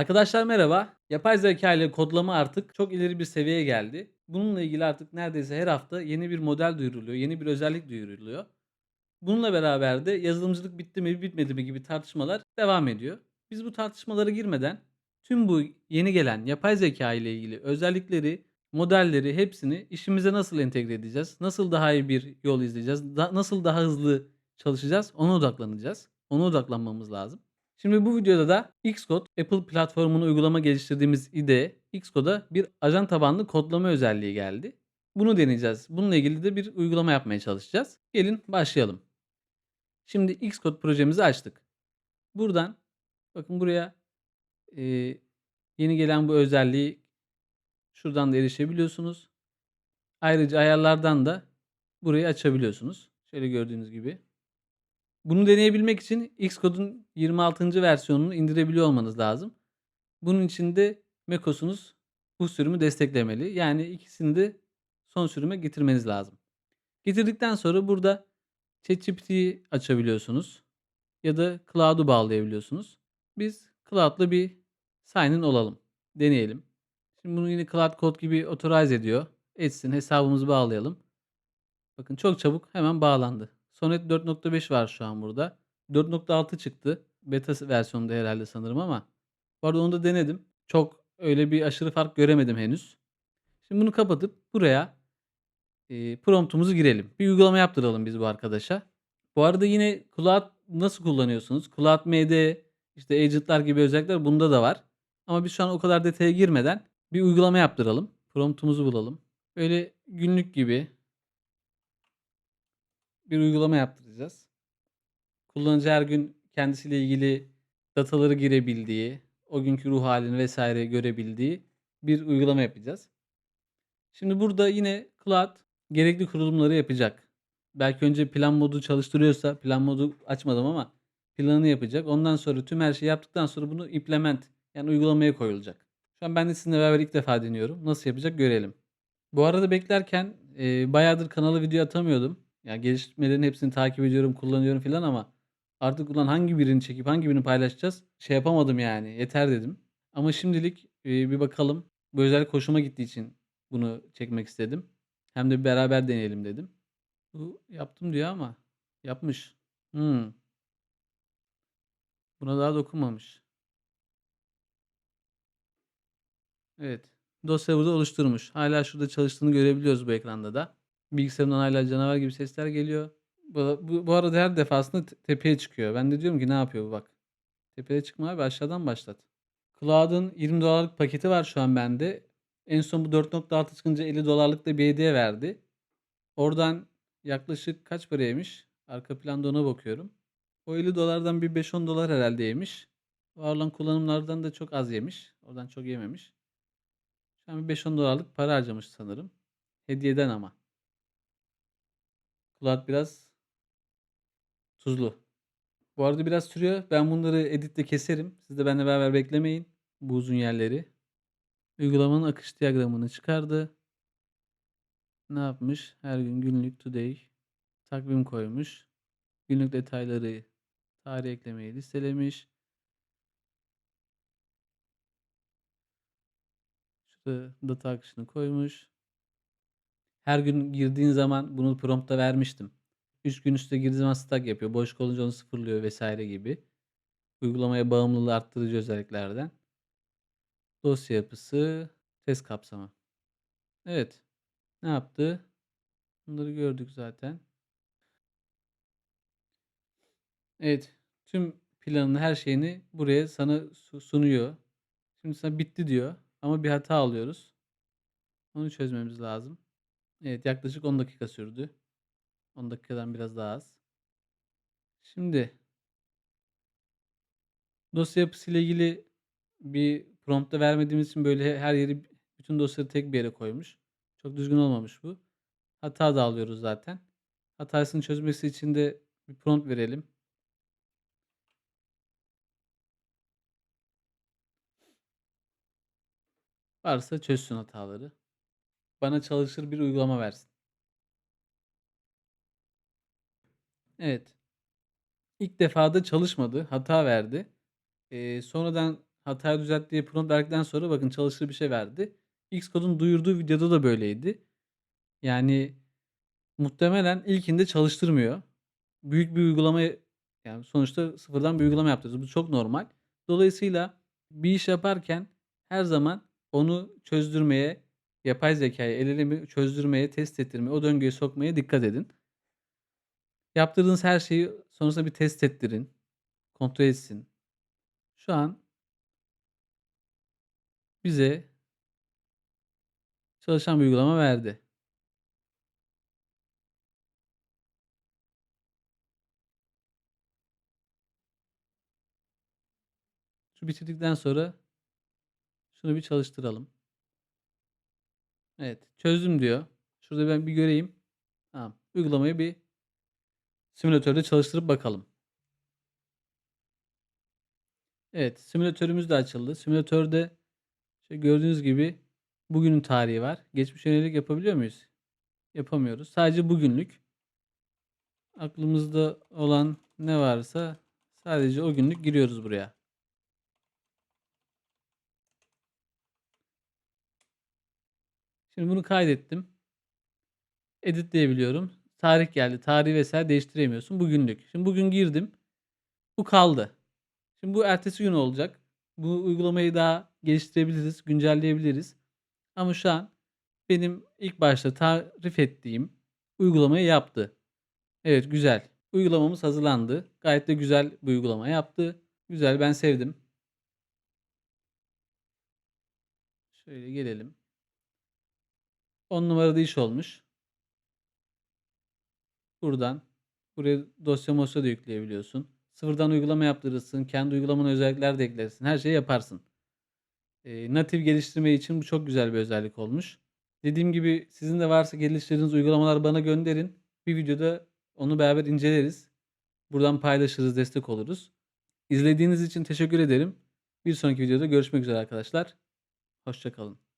Arkadaşlar merhaba. Yapay zeka ile kodlama artık çok ileri bir seviyeye geldi. Bununla ilgili artık neredeyse her hafta yeni bir model duyuruluyor, yeni bir özellik duyuruluyor. Bununla beraber de yazılımcılık bitti mi bitmedi mi gibi tartışmalar devam ediyor. Biz bu tartışmalara girmeden tüm bu yeni gelen yapay zeka ile ilgili özellikleri, modelleri hepsini işimize nasıl entegre edeceğiz? Nasıl daha iyi bir yol izleyeceğiz? nasıl daha hızlı çalışacağız? Ona odaklanacağız. Ona odaklanmamız lazım. Şimdi bu videoda da Xcode, Apple platformunu uygulama geliştirdiğimiz IDE, Xcode'a bir ajan tabanlı kodlama özelliği geldi. Bunu deneyeceğiz. Bununla ilgili de bir uygulama yapmaya çalışacağız. Gelin başlayalım. Şimdi Xcode projemizi açtık. Buradan bakın buraya e, yeni gelen bu özelliği şuradan da erişebiliyorsunuz. Ayrıca ayarlardan da burayı açabiliyorsunuz. Şöyle gördüğünüz gibi. Bunu deneyebilmek için Xcode'un 26. versiyonunu indirebiliyor olmanız lazım. Bunun için de macOS'unuz bu sürümü desteklemeli. Yani ikisini de son sürüme getirmeniz lazım. Getirdikten sonra burada ChatGPT'yi açabiliyorsunuz ya da Cloud'u bağlayabiliyorsunuz. Biz Cloud'la bir sign in olalım. Deneyelim. Şimdi bunu yine Cloud Code gibi authorize ediyor. Etsin hesabımızı bağlayalım. Bakın çok çabuk hemen bağlandı. Sonnet 4.5 var şu an burada. 4.6 çıktı. Beta versiyonunda herhalde sanırım ama. Bu arada onu da denedim. Çok öyle bir aşırı fark göremedim henüz. Şimdi bunu kapatıp buraya e, promptumuzu girelim. Bir uygulama yaptıralım biz bu arkadaşa. Bu arada yine Cloud nasıl kullanıyorsunuz? Cloud MD, işte agentlar gibi özellikler bunda da var. Ama biz şu an o kadar detaya girmeden bir uygulama yaptıralım. Promptumuzu bulalım. Böyle günlük gibi bir uygulama yaptıracağız. Kullanıcı her gün kendisiyle ilgili dataları girebildiği, o günkü ruh halini vesaire görebildiği bir uygulama yapacağız. Şimdi burada yine Cloud gerekli kurulumları yapacak. Belki önce plan modu çalıştırıyorsa plan modu açmadım ama planını yapacak. Ondan sonra tüm her şeyi yaptıktan sonra bunu implement yani uygulamaya koyulacak. Şu an ben de sizinle beraber ilk defa deniyorum. Nasıl yapacak görelim. Bu arada beklerken e, bayağıdır kanala video atamıyordum. Ya gelişmelerin hepsini takip ediyorum, kullanıyorum filan ama artık ulan hangi birini çekip hangi birini paylaşacağız? Şey yapamadım yani. Yeter dedim. Ama şimdilik bir bakalım. Bu özellik hoşuma gittiği için bunu çekmek istedim. Hem de beraber deneyelim dedim. Bu yaptım diyor ama yapmış. Hmm. Buna daha dokunmamış. Evet. Dosya burada oluşturmuş. Hala şurada çalıştığını görebiliyoruz bu ekranda da. Bilgisayarımdan hala canavar gibi sesler geliyor. Bu, bu, bu arada her defasında te- tepeye çıkıyor. Ben de diyorum ki ne yapıyor bu bak. Tepeye çıkma abi aşağıdan başlat. Cloud'un 20 dolarlık paketi var şu an bende. En son bu 4.6 çıkınca 50 dolarlık da bir hediye verdi. Oradan yaklaşık kaç para yemiş? Arka planda ona bakıyorum. O 50 dolardan bir 5-10 dolar herhalde yemiş. Var olan kullanımlardan da çok az yemiş. Oradan çok yememiş. Şu an bir 5-10 dolarlık para harcamış sanırım. Hediyeden ama. Cloud biraz tuzlu. Bu arada biraz sürüyor. Ben bunları editte keserim. Siz de benimle beraber beklemeyin. Bu uzun yerleri. Uygulamanın akış diyagramını çıkardı. Ne yapmış? Her gün günlük today takvim koymuş. Günlük detayları tarih eklemeyi listelemiş. Şurada data akışını koymuş. Her gün girdiğin zaman bunu prompta vermiştim. 3 gün üstte girdiği zaman stack yapıyor. Boş kalınca onu sıfırlıyor vesaire gibi. Uygulamaya bağımlılığı arttırıcı özelliklerden. Dosya yapısı, test kapsamı. Evet. Ne yaptı? Bunları gördük zaten. Evet. Tüm planını, her şeyini buraya sana su- sunuyor. Şimdi sana bitti diyor. Ama bir hata alıyoruz. Onu çözmemiz lazım. Evet yaklaşık 10 dakika sürdü. 10 dakikadan biraz daha az. Şimdi dosya yapısıyla ilgili bir prompta vermediğimiz için böyle her yeri bütün dosyaları tek bir yere koymuş. Çok düzgün olmamış bu. Hata da alıyoruz zaten. Hatasını çözmesi için de bir prompt verelim. Varsa çözsün hataları. Bana çalışır bir uygulama versin. Evet. İlk defada çalışmadı. Hata verdi. Eee, sonradan hatayı düzelt diye prompt verdikten sonra bakın çalışır bir şey verdi. Xcode'un duyurduğu videoda da böyleydi. Yani muhtemelen ilkinde çalıştırmıyor. Büyük bir uygulamayı yani sonuçta sıfırdan bir uygulama yaptınız. Bu çok normal. Dolayısıyla bir iş yaparken her zaman onu çözdürmeye, yapay zekâyı el elemi çözdürmeye, test ettirmeye, o döngüye sokmaya dikkat edin. Yaptırdığınız her şeyi sonrasında bir test ettirin. Kontrol etsin. Şu an bize çalışan bir uygulama verdi. Şu bitirdikten sonra şunu bir çalıştıralım. Evet, çözdüm diyor. Şurada ben bir göreyim. Tamam. Uygulamayı bir simülatörde çalıştırıp bakalım. Evet, simülatörümüz de açıldı. Simülatörde işte gördüğünüz gibi bugünün tarihi var. Geçmiş yönelik yapabiliyor muyuz? Yapamıyoruz. Sadece bugünlük. Aklımızda olan ne varsa sadece o günlük giriyoruz buraya. Şimdi bunu kaydettim. Editleyebiliyorum. Tarih geldi. Tarihi vesaire değiştiremiyorsun. Bugünlük. Şimdi bugün girdim. Bu kaldı. Şimdi bu ertesi gün olacak. Bu uygulamayı daha geliştirebiliriz, güncelleyebiliriz. Ama şu an benim ilk başta tarif ettiğim uygulamayı yaptı. Evet güzel. Uygulamamız hazırlandı. Gayet de güzel bir uygulama yaptı. Güzel ben sevdim. Şöyle gelelim. 10 numarada iş olmuş. Buradan buraya dosya mosya da yükleyebiliyorsun. Sıfırdan uygulama yaptırırsın. Kendi uygulamanı özellikler de eklersin. Her şeyi yaparsın. Eee, natif geliştirme için bu çok güzel bir özellik olmuş. Dediğim gibi sizin de varsa geliştirdiğiniz uygulamalar bana gönderin. Bir videoda onu beraber inceleriz. Buradan paylaşırız, destek oluruz. İzlediğiniz için teşekkür ederim. Bir sonraki videoda görüşmek üzere arkadaşlar. Hoşça kalın.